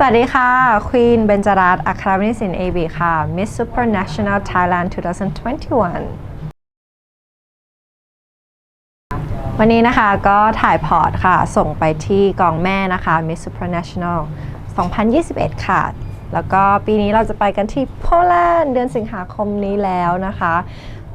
สวัสดีค่ะ ควีน เบญจรัตน์อัครวินิสินเอบีค่ะ Miss Supranational Thailand 2021 วันนี้นะคะก็ถ่ายพอร์ตค่ะ ส่งไปที่กองแม่นะคะ Miss Supranational 2021 ค่ะ แล้วก็ปีนี้เราจะไปกันที่โปแลนด์เดือนสิงหาคมนี้แล้วนะคะ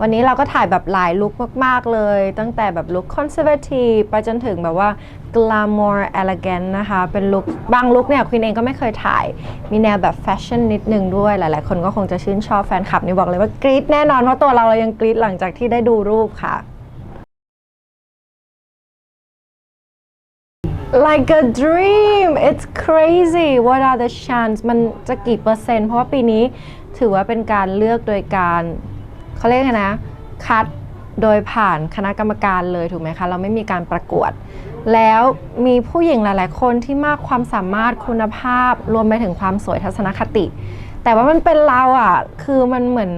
วันนี้เราก็ถ่ายแบบหลายลุคมาก ๆ เลย ตั้งแต่แบบลุคคอนเซอร์เวทีฟไปจนถึงแบบว่า glamour elegant นะคะ เป็นลุคบางลุคเนี่ยควีนเองก็ไม่เคยถ่าย มีแนวแบบแฟชั่นนิดนึงด้วย หลาย ๆ คนก็คงจะชื่นชอบแฟนคลับนี่บอกเลยว่ากรี๊ดแน่นอน เพราะตัวเราเรายังกรี๊ดหลังจากที่ได้ดูรูปค่ะ like a dream it's crazy what are the chance มันจะกี่เปอร์เซ็นต์ เพราะว่าปีนี้ถือว่าเป็นการเลือกโดยการ เขาเรียกไงนะ คัดโดยผ่านคณะกรรมการเลยถูกไหมคะ เราไม่มีการประกวด แล้วมีผู้หญิงหลาย ๆ คนที่มากความสามารถคุณภาพรวมไปถึงความสวยทัศนคติ แต่ว่ามันเป็นเราอะ คือมันเหมือน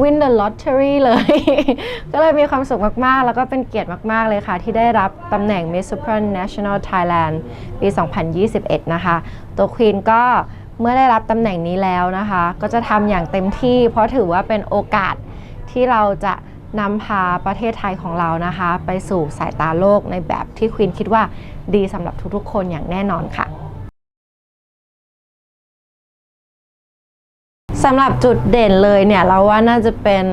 win the lottery เลย ก็เลยมีความสุขมาก ๆ แล้วก็เป็นเกียรติมาก ๆ เลยค่ะ ที่ได้รับตำแหน่ง Miss Supranational Thailand ปี 2021 นะคะ ตัวควีนก็เมื่อได้รับตำแหน่งนี้แล้วนะคะ ก็จะทำอย่างเต็มที่ เพราะถือว่าเป็นโอกาส ที่เราจะนำพาประเทศไทยของเรานะคะ ไปสู่สายตาโลกในแบบที่ควีนคิดว่าดีสำหรับทุกๆ คนอย่างแน่นอนค่ะสำหรับจุดเด่นเลยเนี่ยเราว่าน่าจะเป็น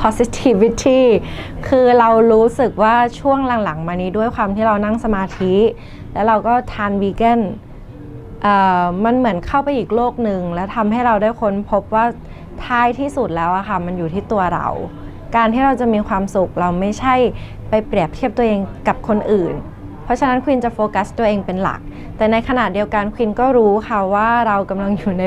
positivity คือเรารู้สึกว่าช่วงหลังๆ มานี้ด้วยความที่เรานั่งสมาธิ แล้วเราก็ทานวีแกนมันเหมือนเข้าไปอีกโลกหนึ่ง แล้วทำให้เราได้ค้นพบว่า ท้ายที่สุดแล้วอะค่ะมันอยู่ที่ตัวเรา การที่เราจะมีความสุขเราไม่ใช่ไปเปรียบเทียบตัวเองกับคนอื่น เพราะฉะนั้นควินจะโฟกัสตัวเองเป็นหลัก แต่ในขณะเดียวกันควินก็รู้ค่ะว่าเรากำลังอยู่ใน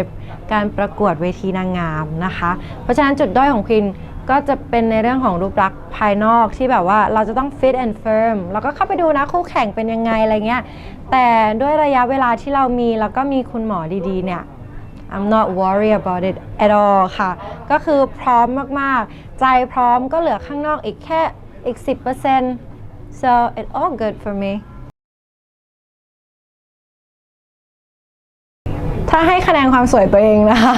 การประกวดเวทีนางงามนะคะ เพราะฉะนั้นจุดด้อยของควินก็จะเป็นในเรื่องของรูปลักษณ์ภายนอกที่แบบว่าเราจะต้อง fit and firm แล้วก็เข้าไปดูนะคู่แข่งเป็นยังไงอะไรเงี้ย แต่ด้วยระยะเวลาที่เรามีแล้วก็มีคุณหมอดีๆเนี่ย I'm not worried about it at all ค่ะ ก็คือพร้อมมาก ๆ ใจพร้อมก็เหลือข้างนอกอีกแค่อีก 10% so it all good for me ถ้าให้คะแนนความสวยตัวเองนะคะ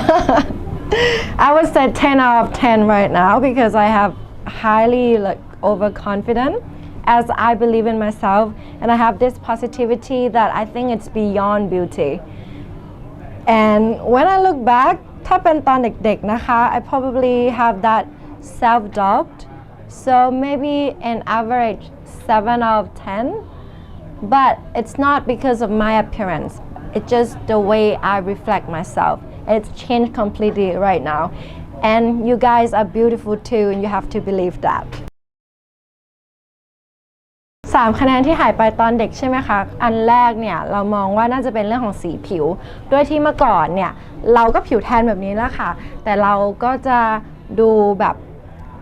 I would say 10 out of 10 right now because I have highly like overconfident as I believe in myself and I have this positivity that I think it's beyond beauty and when I look back ถ้าเป็นตอนเด็กๆนะคะ I probably have that self doubt so maybe an average 7 out of 10 but it's not because of my appearance it's just the way I reflect myself and it's changed completely right now and you guys are beautiful too and you have to believe that สามคะแนนที่หายไปตอนเด็กใช่ไหมคะ อันแรกเนี่ยเรามองว่าน่าจะเป็นเรื่องของสีผิว ด้วยที่เมื่อก่อนเนี่ยเราก็ผิวแทนแบบนี้แล้วค่ะ แต่เราก็จะดูแบบ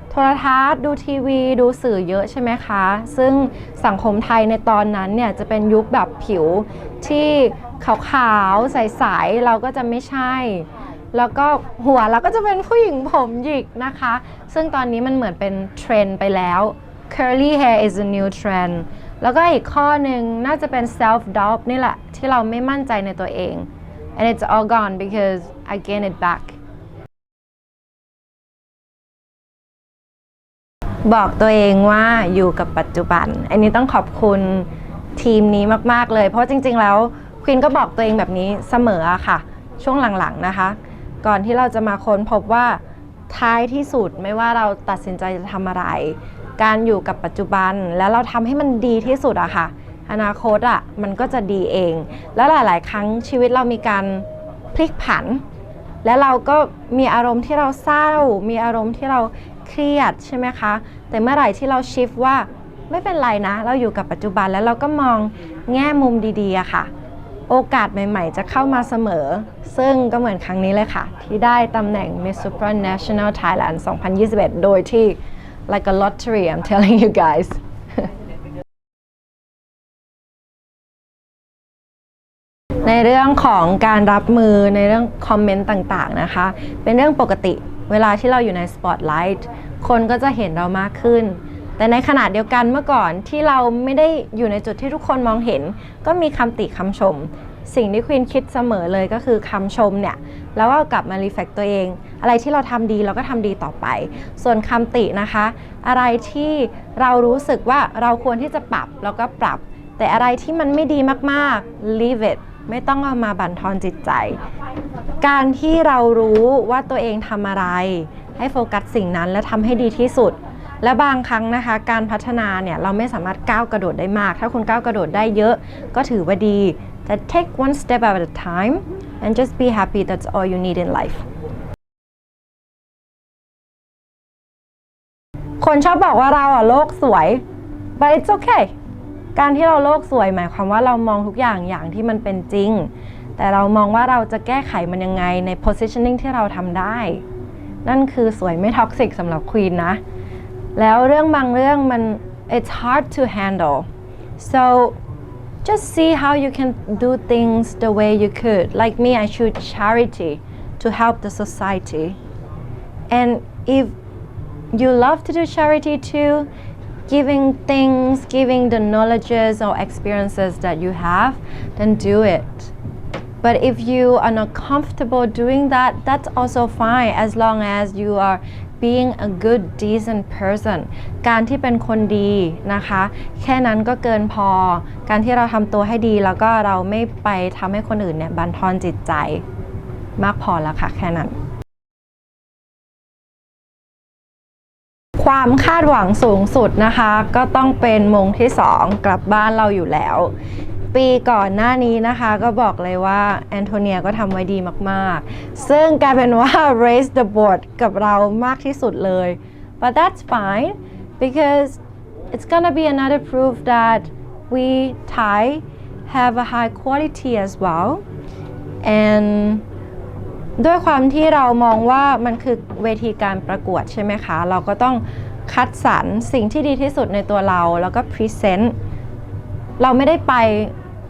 โทรทัศน์ ดูทีวี ดูสื่อเยอะใช่ไหมคะ ซึ่งสังคมไทยในตอนนั้นเนี่ยจะเป็นยุคแบบผิวที่ขาวๆ ใสๆ เราก็จะไม่ใช่ แล้วก็หัวเราก็จะเป็นผู้หญิงผมหยิกนะคะ ซึ่งตอนนี้มันเหมือนเป็นเทรนด์ไปแล้ว curly hair is a new trend แล้วก็อีกข้อหนึ่งน่าจะเป็น self doubt นี่แหละ ที่เราไม่มั่นใจในตัวเอง and it's all gone because I gain it back บอกตัวเองว่าอยู่กับปัจจุบัน อันนี้ต้องขอบคุณทีมนี้มาก ๆ เลย เพราะจริง ๆ แล้วควินก็บอกตัวเองแบบนี้เสมอค่ะ ช่วงหลัง ๆ นะคะ ก่อนที่เราจะมาค้นพบว่าท้ายที่สุดไม่ว่าเราตัดสินใจจะทำอะไร การอยู่กับปัจจุบันแล้วเราทำให้มันดีที่สุดอะค่ะ อนาคตอะมันก็จะดีเอง แล้วหลาย ๆ ครั้งชีวิตเรามีการพลิกผัน และเราก็มีอารมณ์ที่เราเศร้า มีอารมณ์ที่เราเครียดใช่ไหมคะ แต่เมื่อไหร่ที่เราชิฟว่าไม่เป็นไรนะ เราอยู่กับปัจจุบันแล้วเราก็มองแง่มุมดีๆอะค่ะ โอกาสใหม่ ๆ จะเข้ามาเสมอ ซึ่งก็เหมือนครั้งนี้เลยค่ะ ที่ได้ตำแหน่ง Miss Supranational Thailand 2021 โดยที่ like a lottery I'm telling you guys ในเรื่องของการรับมือในเรื่องคอมเมนต์ต่างๆนะคะ เป็นเรื่องปกติเวลาที่เราอยู่ในสปอตไลท์คนก็จะเห็นเรามากขึ้น แต่ในขณะเดียวกันเมื่อก่อนที่เราไม่ได้อยู่ในจุดที่ทุกคนมองเห็น ก็มีคำติคำชม สิ่งที่ควีนคิดเสมอเลยก็คือคำชมเนี่ยแล้วก็กลับมารีเฟกตัวเอง อะไรที่เราทำดีเราก็ทำดีต่อไป ส่วนคำตินะคะ อะไรที่เรารู้สึกว่าเราควรที่จะปรับเราก็ปรับ แต่อะไรที่มันไม่ดีมากๆ leave it ไม่ต้องเอามาบั่นทอนจิตใจ การที่เรารู้ว่าตัวเองทำอะไร ให้โฟกัสสิ่งนั้นและทำให้ดีที่สุด และบางครั้งนะคะ การพัฒนาเนี่ยเราไม่สามารถก้าวกระโดดได้มาก ถ้าคุณก้าวกระโดดได้เยอะ ก็ถือว่าดีแต่ take one step at a time and just be happy that's all you need in life คนชอบบอกว่าเราอะโลกสวย but it's okay การที่เราโลกสวยหมายความว่าเรามองทุกอย่างอย่างที่มันเป็นจริง แต่เรามองว่าเราจะแก้ไขมันยังไงใน positioning ที่เราทำได้ นั่นคือสวยไม่ท็อกซิกสำหรับควีนนะ แล้วเรื่องบางเรื่องมัน it's hard to handle so just see how you can do things the way you could like me I choose charity to help the society and if you love to do charity too, giving things, giving the knowledges or experiences that you have, then do it. But if you are not comfortable doing that, that's also fine as long as you are being a good, decent person การที่เป็นคนดีนะคะ แค่นั้นก็เกินพอ การที่เราทำตัวให้ดีแล้วก็เราไม่ไปทำให้คนอื่นเนี่ยบันทอนจิตใจ มากพอแล้วค่ะแค่นั้นความคาดหวังสูงสุดนะคะ ก็ต้องเป็นมงที่ 2 กลับบ้านเราอยู่แล้ว ปีก่อนหน้านี้นะคะก็บอกเลยว่าแอนโทเนียก็ทำไว้ดีมาก ๆ ซึ่งกลายเป็นว่า raise the board กับเรามากที่สุดเลย but that's fine because it's gonna be another proof that we Thai have a high quality as well and ด้วยความที่เรามองว่ามันคือเวทีการประกวดใช่ไหมคะ เราก็ต้องคัดสรรสิ่งที่ดีที่สุดในตัวเราแล้วก็พรีเซนต์เราไม่ได้ไป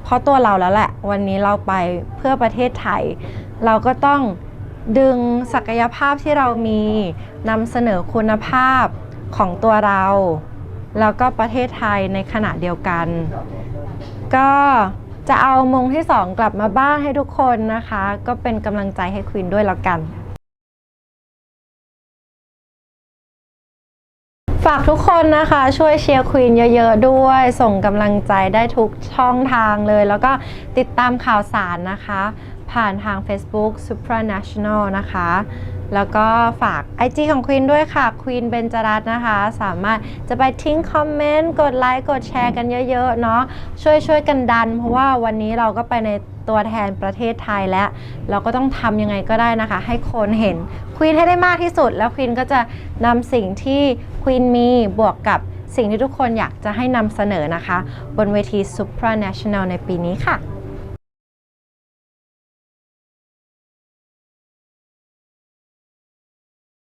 เพราะตัวเราแล้วแหละ วันนี้เราไปเพื่อประเทศไทย เราก็ต้องดึงศักยภาพที่เรามีนำเสนอคุณภาพของตัวเรา แล้วก็ประเทศไทยในขณะเดียวกัน ก็จะเอามงที่2กลับมาบ้านให้ทุกคนนะคะ ก็เป็นกำลังใจให้ควีนด้วยแล้วกัน ฝากทุกคนนะคะช่วยเชียร์ควีนเยอะๆด้วย ส่งกำลังใจได้ทุกช่องทางเลย แล้วก็ติดตามข่าวสารนะคะ ผ่านทาง Facebook supranational นะคะ แล้วก็ฝาก IG ของควีนด้วยค่ะควีนเบนจรัตน์นะคะ สามารถจะไปทิ้งคอมเมนต์ กดไลค์ กดแชร์กันเยอะๆเนาะช่วยช่วยกันดัน เพราะว่าวันนี้เราก็ไปใน ตัวแทนประเทศไทยแล้ว เราก็ต้องทำยังไงก็ได้นะคะ ให้คนเห็นควีนให้ได้มากที่สุด แล้วควีนก็จะนำสิ่งที่ควีนมีบวกกับสิ่งที่ทุกคนอยากจะให้นำเสนอนะคะ บนเวที supranational ในปีนี้ค่ะ